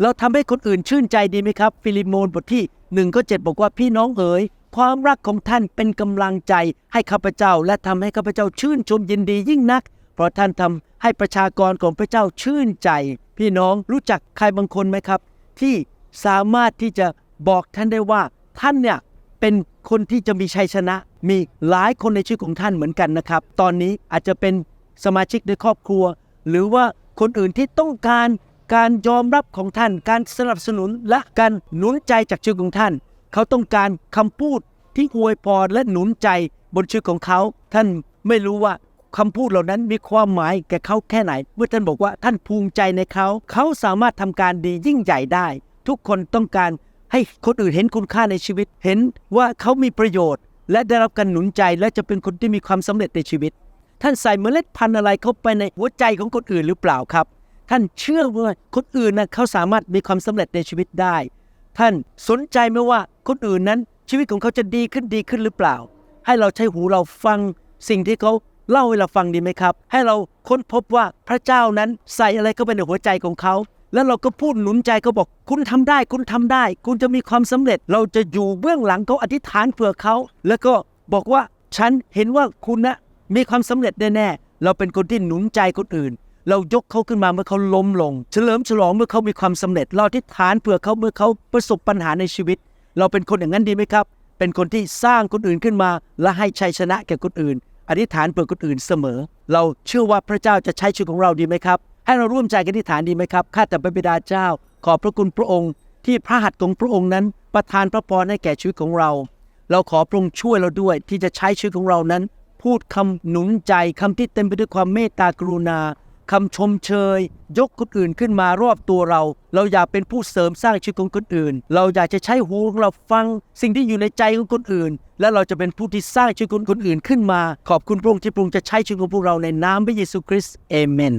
เราทำให้คนอื่นชื่นใจดีไหมครับ ฟิลิโมนบทที่1ก็7บอกว่าพี่น้องเอ๋ยความรักของท่านเป็นกำลังใจให้ข้าพเจ้า และทำให้ข้าพเจ้าชื่นชมยินดียิ่งนัก เพราะท่านทำให้ประชากรของพระเจ้าชื่นใจ พี่น้องรู้จักใครบางคนไหมครับ ที่สามารถที่จะบอกท่านได้ว่าท่านเนี่ยเป็นคนที่จะมีชัยชนะ มีหลายคนในชีวิตของท่านเหมือนกันนะครับ ตอนนี้อาจจะเป็นสมาชิกในครอบครัว หรือว่าคนอื่นที่ต้องการ การยอมรับของท่าน การสนับสนุนและการหนุนใจจากชีวิตของท่าน เขาต้องการคำพูดที่อวยพรและหนุนใจบนชีวิตของเขา ท่านไม่รู้ว่าคำพูดเหล่านั้นมีความหมายแก่เขาแค่ไหน เมื่อท่านบอกว่าท่านภูมิใจในเขา เขาสามารถทำการดียิ่งใหญ่ได้ ทุกคนต้องการให้คนอื่นเห็นคุณค่าในชีวิต เห็นว่าเขามีประโยชน์ และได้รับการหนุนใจและจะเป็นคนที่มีความสำเร็จในชีวิต ท่านใส่เมล็ดพันธุ์อะไรเข้าไปในหัวใจของคนอื่นหรือเปล่าครับ ท่านเชื่อว่าคนอื่นนะเขาสามารถมีความสำเร็จในชีวิตได้ ท่านสนใจไหมว่าคนอื่นนั้น ชีวิตของเขาจะดีขึ้นดีขึ้นหรือเปล่า ให้เราใช้หูเราฟังสิ่งที่เขาเล่าให้เราฟังดีไหมครับ ให้เราค้นพบว่าพระเจ้านั้นใส่อะไรเข้าไปในหัวใจของเขา แล้วเราก็พูดหนุนใจเขาบอกคุณทำได้ คุณทำได้ คุณจะมีความสำเร็จ เราจะอยู่เบื้องหลังเขาอธิษฐานเผื่อเขา แล้วก็บอกว่าฉันเห็นว่าคุณนะมีความสำเร็จแน่ๆเราเป็นคนที่หนุนใจคนอื่น เรายกเขาขึ้นมาเมื่อเขาล้มลง เฉลิมฉลองเมื่อเขามีความสำเร็จ เราอธิษฐานเผื่อเขาเมื่อเขาประสบปัญหาในชีวิต เราเป็นคนอย่างนั้นดีไหมครับ เป็นคนที่สร้างคนอื่นขึ้นมา และให้ชัยชนะแก่คนอื่น อธิษฐานเผื่อคนอื่นเสมอ เราเชื่อว่าพระเจ้าจะใช้ชีวิตของเราดีไหมครับ ให้เราร่วมใจกันอธิษฐานดีไหมครับ ข้าแต่พระบิดาเจ้า ขอบพระคุณพระองค์ ที่พระหัตถ์ของพระองค์นั้น ประทานพระพรให้แก่ชีวิตของเรา เราขอพระองค์ช่วยเราด้วยที่จะใช้ชีวิตของเรานั้น พูดคำหนุนใจคำที่เต็มไปด้วยความเมตตากรุณา คำชมเชย ยกคนอื่นขึ้นมารอบตัวเรา เราอยากเป็นผู้เสริมสร้างชีวิตของคนอื่น เราอยากจะใช้หูของเราฟัง สิ่งที่อยู่ในใจของคนอื่น และเราจะเป็นผู้ที่สร้างชีวิตคนอื่นขึ้นมา ขอบคุณพระองค์ที่พระองค์จะใช้ชีวิตของพวกเราในนามพระเยซูคริสต์เอเมน